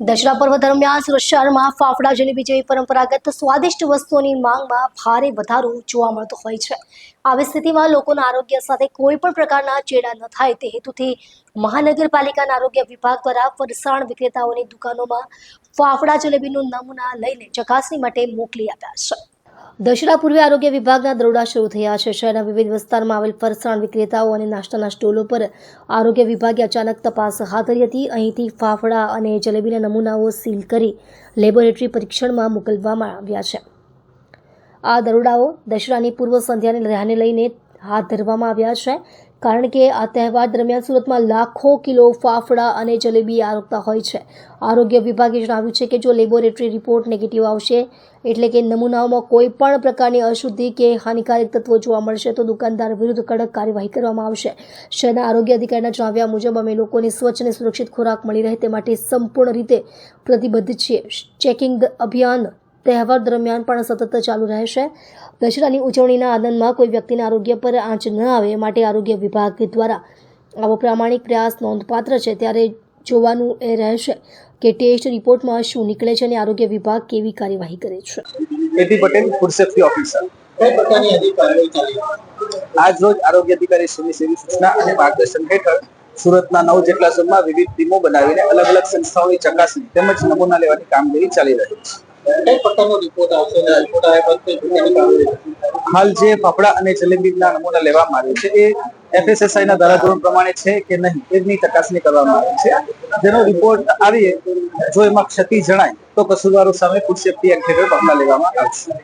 દશરા પર્વ દરમિયાન સુરત ફાફડા જલેબી જેવી પરંપરાગત સ્વાદિષ્ટ વસ્તુઓની માંગમાં ભારે વધારો જોવા મળતો હોય છે. આવી સ્થિતિમાં લોકોના આરોગ્ય સાથે કોઈ પણ પ્રકારના ચેડા ન થાય તે હેતુથી મહાનગરપાલિકાના આરોગ્ય વિભાગ દ્વારા ફરસાણ વિક્રેતાઓની દુકાનોમાં ફાફડા જલેબીનું નમૂના લઈને ચકાસણી માટે મોકલી આપ્યા છે. દશેરા પૂર્વે આરોગ્ય વિભાગના દરોડા શરૂ થયા છે. શહેરના વિવિધ વિસ્તારમાં આવેલ ફરસાણ વિક્રેતાઓ અને નાસ્તાના સ્ટોલો પર આરોગ્ય વિભાગે અચાનક તપાસ હાથ ધરી હતી. અહીંથી ફાફડા અને જલેબીના નમૂનાઓ સીલ કરી લેબોરેટરી પરીક્ષણમાં મોકલવામાં આવ્યા છે. આ દરોડાઓ દશરાની પૂર્વ સંધ્યાને ધ્યાને લઈને હાથ ધરવામાં આવ્યા છે. કારણ કે આ તહેવાર દરમિયાન સુરતમાં લાખો કિલો ફાફડા અને જલેબી આરોગતા હોય છે. આરોગ્ય વિભાગે જણાવ્યું છે કે જો લેબોરેટરી રિપોર્ટ નેગેટિવ આવશે, એટલે કે નમૂનાઓમાં કોઈ પણ પ્રકારની અશુદ્ધિ કે હાનિકારક તત્વો જોવા મળશે, તો દુકાનદાર વિરુદ્ધ કડક કાર્યવાહી કરવામાં આવશે. શહેરના આરોગ્ય અધિકારીના જણાવ્યા મુજબ, અમે લોકોને સ્વચ્છ અને સુરક્ષિત ખોરાક મળી રહે તે માટે સંપૂર્ણ રીતે પ્રતિબદ્ધ છીએ. ચેકિંગ અભિયાન તહેવાર દરમિયાન પણ સતત ચાલુ રહેશે. દશેરાની ઉજવણીના આનંદમાં કોઈ વ્યક્તિના આરોગ્ય પર આંચ ન આવે માટે આરોગ્ય વિભાગ દ્વારા આવો પ્રામાણિક પ્રયાસ નોંધપાત્ર છે. ત્યારે જોવાનું એ રહેશે કે ટેસ્ટ રિપોર્ટમાં શું નીકળે છે અને આરોગ્ય વિભાગ કેવી કાર્યવાહી કરે છે. A T Patel food safety officer કઈ પ્રકારની હજી ચાલી આજ રોજ આરોગ્ય અધિકારી શ્રીની સેવી સૂચના અને માર્ગદર્શન હેઠળ સુરતના નવ જેટલા ઝોનમાં વિવિધ ટીમો બનાવીને અલગ અલગ સંસ્થાઓની ચકાસણી તેમજ નમૂના લેવાની કામગીરી ચાલી રહી છે. હાલ જે ફાફડા અને જલેબીના નમૂના લેવામાં આવે છે, એ એફએસએસઆઈ ના ધારાધોરણ પ્રમાણે છે કે નહીં, એની ચકાસણી કરવામાં આવે છે. જેનો રિપોર્ટ આવીએ, જો એમાં ક્ષતિ જણાય, તો કસૂરવારો સામે ફૂડ સેફ્ટી એક્ટ હેઠળ પગલાં લેવામાં આવશે.